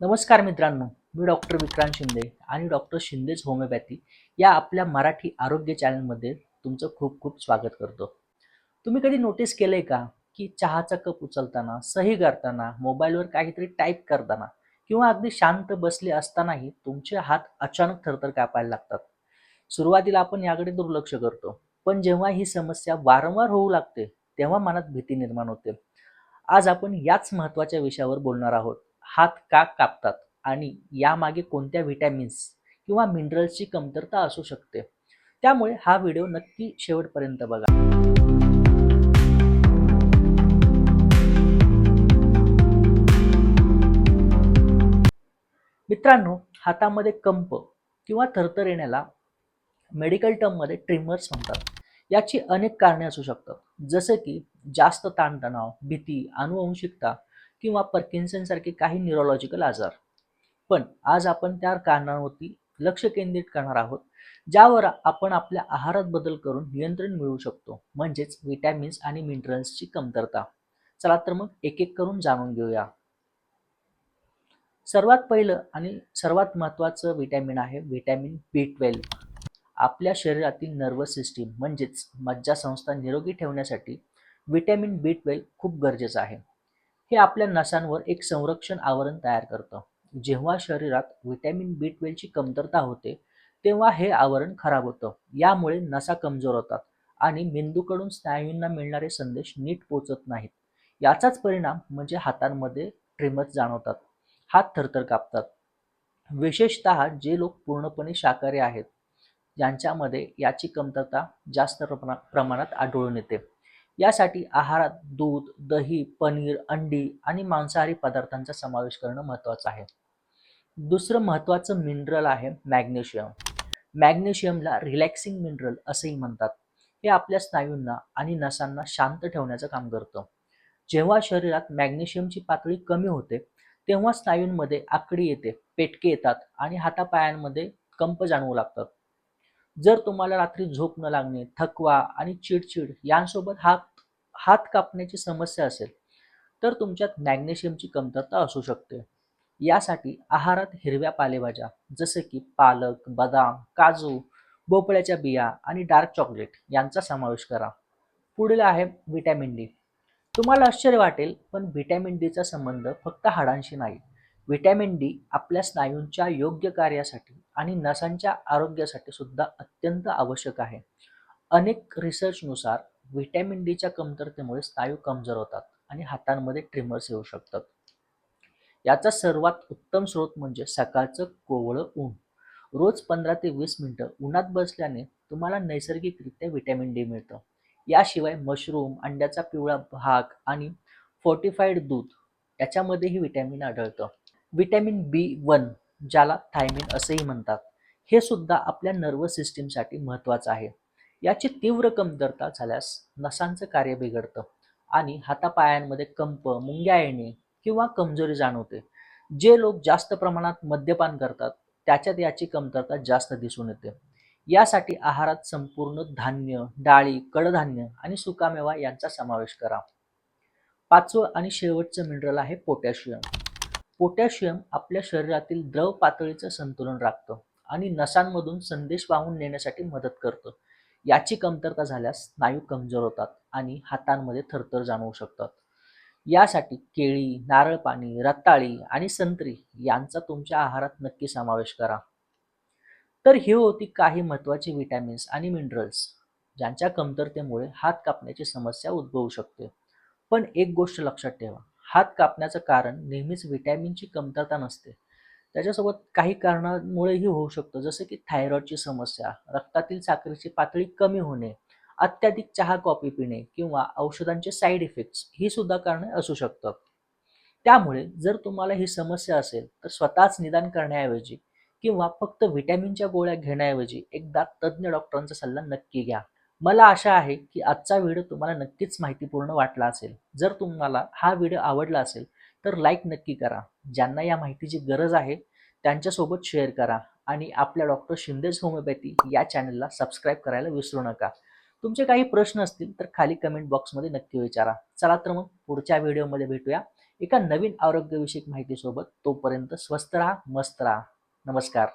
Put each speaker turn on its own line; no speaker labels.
नमस्कार मित्रांनो मी डॉक्टर विक्रांत शिंदे आणि डॉक्टर शिंदेच होमिओपॅथी या आपल्या मराठी आरोग्य चॅनलमध्ये तुमचं खूप खूप स्वागत करतो. तुम्ही कधी नोटीस केलंय का की चहाचा कप उचलताना सही करताना मोबाईलवर काहीतरी टाईप करताना किंवा अगदी शांत बसले असतानाही तुमचे हात अचानक थरथर कापायला लागतात? सुरुवातीला आपण याकडे दुर्लक्ष करतो पण जेव्हा ही समस्या वारंवार होऊ लागते तेव्हा मनात भीती निर्माण होते. आज आपण याच महत्त्वाच्या विषयावर बोलणार आहोत. हात का कापतात? आणि यामागे कोणत्या व्हिटॅमिन्स किंवा मिनरल्सची कमतरता असू शकते? त्यामुळे हा व्हिडिओ नक्की शेवटपर्यंत बघा. मित्रांनो हातामध्ये कंप किंवा थरथर येण्याला मेडिकल टर्ममध्ये ट्रिमर्स म्हणतात. याची अनेक कारणे असू शकतात. जसे की जास्त ताणतणाव भीती अनुवंशिकता किंवा पर्किन्सनसारखे काही न्यूरोलॉजिकल आजार. पण आज आपण त्या कारणांवरती लक्ष केंद्रित करणार आहोत ज्यावर आपण आपल्या आहारात बदल करून नियंत्रण मिळवू शकतो म्हणजेच विटॅमिन्स आणि मिनरल्सची कमतरता. चला तर मग एक एक करून जाणून घेऊया. सर्वात पहिलं आणि सर्वात महत्त्वाचं विटॅमिन आहे विटॅमिन बी ट्वेल्व आपल्या शरीरातील नर्वस सिस्टीम म्हणजेच मज्जासंस्था निरोगी ठेवण्यासाठी विटॅमिन बी ट्वेल्व खूप गरजेचं आहे. हे आपल्या नसांवर एक संरक्षण आवरण तयार करतं. जेव्हा शरीरात व्हिटॅमिन बी ट्वेल्वची कमतरता होते तेव्हा हे आवरण खराब होतं. यामुळे नसा कमजोर होतात आणि मेंदूकडून स्नायूंना मिळणारे संदेश नीट पोचत नाहीत. याचाच परिणाम म्हणजे हातांमध्ये ट्रिमर्स जाणवतात. हात थरथर कापतात. विशेषत जे लोक पूर्णपणे शाकाहारी आहेत ज्यांच्यामध्ये याची कमतरता जास्त प्रमाणा- प्रमाणात आढळून येते. यासाठी आहारात दूध दही पनीर अंडी आणि मांसाहारी पदार्थांचा समावेश करणं महत्त्वाचं आहे. दुसरं महत्त्वाचं मिनरल आहे मॅग्नेशियम मॅग्नेशियमला रिलॅक्सिंग मिनरल असेही म्हणतात. हे आपल्या स्नायूंना आणि नसांना शांत ठेवण्याचं काम करतं. जेव्हा शरीरात मॅग्नेशियमची पातळी कमी होते तेव्हा स्नायूंमध्ये आकडी येते पेटके येतात आणि हातापायांमध्ये कंप जाणवू लागतात. जर तुम्हाला रात्री झोप न लागणे थकवा आणि चिडचिड यांसोबत हा हात कापण्याची समस्या असेल तर तुमच्यात मॅग्नेशियमची कमतरता असू शकते. यासाठी आहारात हिरव्या पालेभाज्या जसे की पालक बदाम काजू भोपळ्याच्या बिया आणि डार्क चॉकलेट यांचा समावेश करा. पुढील आहे व्हिटॅमिन डी. तुम्हाला आश्चर्य वाटेल पण व्हिटॅमिन डीचा संबंध फक्त हाडांशी नाही. व्हिटॅमिन डी आपल्या स्नायूंच्या योग्य कार्यासाठी आणि नसांच्या आरोग्यासाठी सुद्धा अत्यंत आवश्यक आहे. अनेक रिसर्चनुसार व्हिटॅमिन डीच्या कमतरतेमुळे स्नायू कमजोर होतात आणि हातांमध्ये ट्रिमर्स येऊ शकतात. याचा सर्वात उत्तम स्रोत म्हणजे सकाळचं कोवळं ऊन. रोज पंधरा ते वीस मिनटं उन्हात बसल्याने तुम्हाला नैसर्गिकरित्या व्हिटॅमिन डी मिळतं. याशिवाय मशरूम अंड्याचा पिवळा भाग आणि फोर्टिफाईड दूध याच्यामध्येही व्हिटॅमिन आढळतं. व्हिटॅमिन बी वन ज्याला थायमिन असेही म्हणतात हे सुद्धा आपल्या नर्वस सिस्टीमसाठी महत्त्वाचं आहे. याची तीव्र कमतरता झाल्यास नसांचं कार्य बिघडतं आणि हातापायांमध्ये कंप मुंग्या येणे किंवा कमजोरी जाणवते. जे लोक जास्त प्रमाणात मद्यपान करतात त्याच्यात याची कमतरता जास्त दिसून येते. यासाठी आहारात संपूर्ण धान्य डाळी कडधान्य आणि सुकामेवा यांचा समावेश करा. पाचवं आणि शेवटचं मिनरल आहे पोटॅशियम पोटॅशियम आपल्या शरीरातील द्रव पातळीचं संतुलन राखतं आणि नसांमधून संदेश वाहून नेण्यासाठी मदत करतं. याची कमतरता झाल्यास स्नायू कमजोर होतात आणि हातांमध्ये थरथर जाणवू शकतात. यासाठी केळी नारळ पाणी रताळी आणि संत्री यांचा तुमच्या आहारात नक्की समावेश करा. तर ही होती काही महत्त्वाची विटॅमिन्स आणि मिनरल्स ज्यांच्या कमतरतेमुळे हात कापण्याची समस्या उद्भवू शकते. पण एक गोष्ट लक्षात ठेवा हात कापण्याचं कारण नेहमीच विटॅमिनची कमतरता नसते. त्याच्यासोबत काही कारणांमुळेही होऊ शकतं. जसं की थायरॉईडची समस्या रक्तातील साखरेची पातळी कमी होणे अत्याधिक चहा कॉफी पिणे किंवा औषधांचे साईड इफेक्ट्स ही सुद्धा कारणे असू शकतात त्यामुळे जर तुम्हाला ही समस्या असेल तर स्वतःच निदान करण्याऐवजी किंवा फक्त व्हिटॅमिनच्या गोळ्या घेण्याऐवजी एकदा तज्ज्ञ डॉक्टरांचा सल्ला नक्की घ्या. मला आशा आहे की आजचा व्हिडिओ तुम्हाला नक्कीच माहितीपूर्ण वाटला असेल. जर तुम्हाला हा व्हिडिओ आवडला असेल तर लाईक नक्की करा. ज्यांना या माहितीची गरज आहे त्यांच्यासोबत शेअर करा आणि आपल्या डॉक्टर शिंदेज होमिओपॅथी या चॅनलला सबस्क्राईब करायला विसरू नका. तुमचे काही प्रश्न असतील तर खाली कमेंट बॉक्समध्ये नक्की विचारा. चला तर मग पुढच्या व्हिडिओमध्ये भेटूया. एका नवीन आरोग्यविषयक माहितीसोबत तोपर्यंत स्वस्त राहा मस्त राहा. नमस्कार.